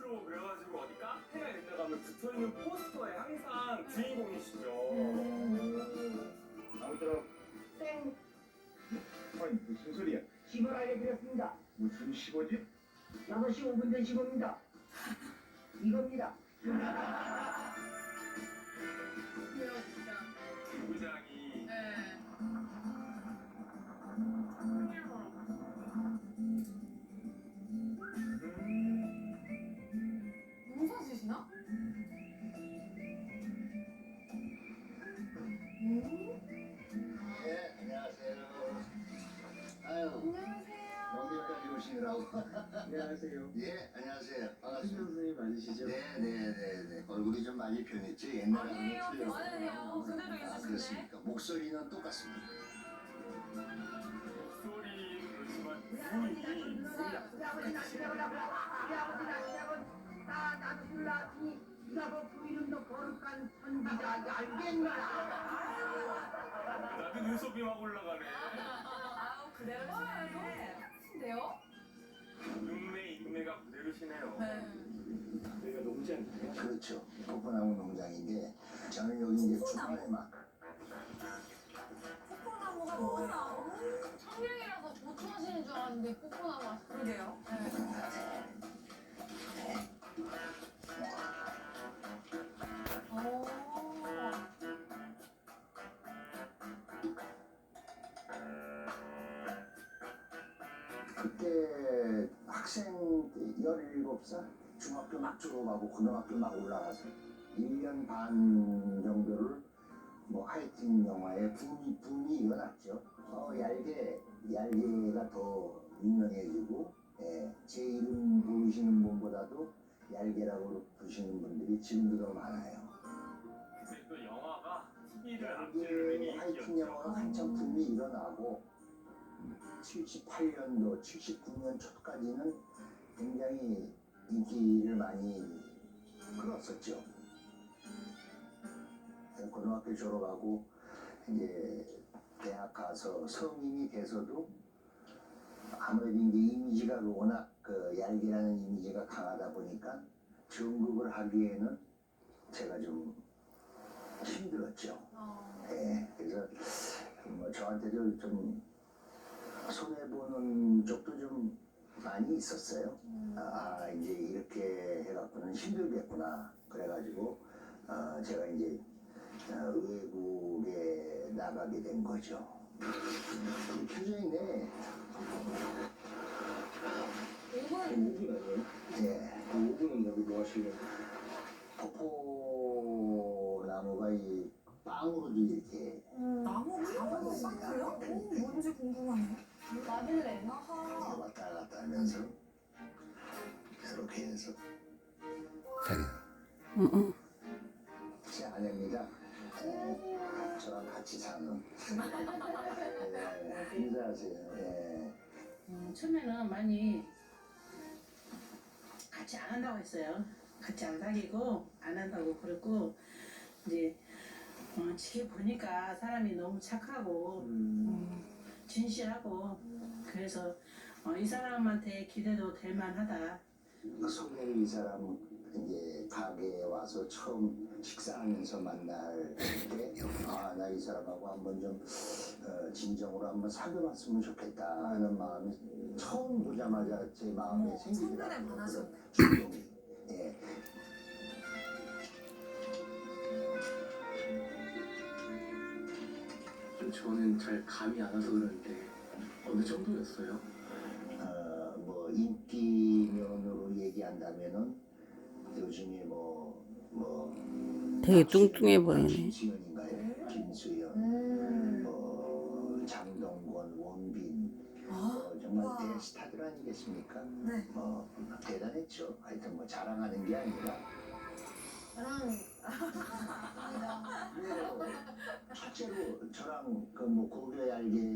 값으로 그래가지고 어디 카페나 이런 데 가면 붙어있는 포스터에 항상 주인공이시죠. 아무쪼록 땡 아니 무슨 소리야? 10월 알려드렸습니다. 무슨 15지? 6시 5분 된 15입니다. 이겁니다. 안녕하세요. 예, 안녕하세요. 반갑습니다. 선생님 맞으시죠? 네, 네, 네, 네. 얼굴이 좀 많이 아니에요. 틀려요. 아니에요. 그대로 아, 있으신데. 그렇습니까? 목소리는 똑같습니다. 목소리 그렇지만 우리? 나도 눈썹이 막 올라가네. 그대로시네요. 네. 여기가? 그렇죠. 코코나무 농장인데 저는 여기 이제 주말에만 코코나무가 뭐야? 청량이라서 고추 하시는 줄 알았는데 코코나무 맛 그러게요. 오. 그때 학생 17살 중학교 막 졸업하고 고등학교 막 올라가서 1년 반 정도를 뭐 하이틴 영화에 붐이, 붐이 일어났죠. 어, 얄개, 얄개가 더 유명해지고 예, 제 이름 부르시는 분보다도 얄개라고 부르시는 분들이 지금도 더 많아요. 근데 또 영화가 TV를 앞지르는 얄개 하이틴 영화가. 한참 붐이 일어나고 78년도, 79년 초까지는 굉장히 인기를 많이 끌었었죠. 고등학교 졸업하고 이제 대학 가서 성인이 돼서도 아무래도 이제 이미지가 워낙 그 얄개라는 이미지가 강하다 보니까 전국을 하기에는 제가 좀 힘들었죠. 어. 예, 그래서 뭐 저한테도 좀 손해보는 쪽도 좀 많이 있었어요. 음. 아, 이제 이렇게 해갖고는 힘들겠구나. 그래가지고, 어, 제가 이제 어, 외국에 나가게 된 거죠. 있네. 이건 5분 아니에요? 예. 5분은 여기 뭐 하시려고? 아하. 왔다 갔다 하면서 이렇게 해서 제 아내입니다. 예, 저랑 같이 사는 예, 인사하세요. 예. 음, 처음에는 많이 같이 안 한다고 했어요. 같이 안 사귀고 안 한다고 그랬고 이제 어, 지켜보니까 사람이 너무 착하고 음, 진실하고 그래서 어, 이 사람한테 기대도 될 만하다. 소개를 이 사람 이제 가게에 와서 처음 식사하면서 만날 때 아 나 이 사람하고 한번 좀 어, 진정으로 한번 사귀어봤으면 좋겠다 하는 마음이 처음 보자마자 제 마음에 생기더라고요. 그런 충동이. 예. 좀 저는 잘 감이 안 와서 그러는데 어느 정도였어요? 어, 뭐 인기면으로 얘기한다면은 요즘에 뭐, 뭐 되게 뚱뚱해 보이네. 김수현인가요? 김수현, 음. 뭐 장동건, 원빈, 아, 뭐 정말 와. 대스타들 아니겠습니까? 네. 뭐 대단했죠. 하여튼 뭐 자랑하는 게 아니라 저랑 아니다. 뭐 첫째로 저랑 그뭐 고려 얄개에서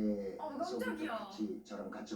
어, 깜짝이야. 저랑 같이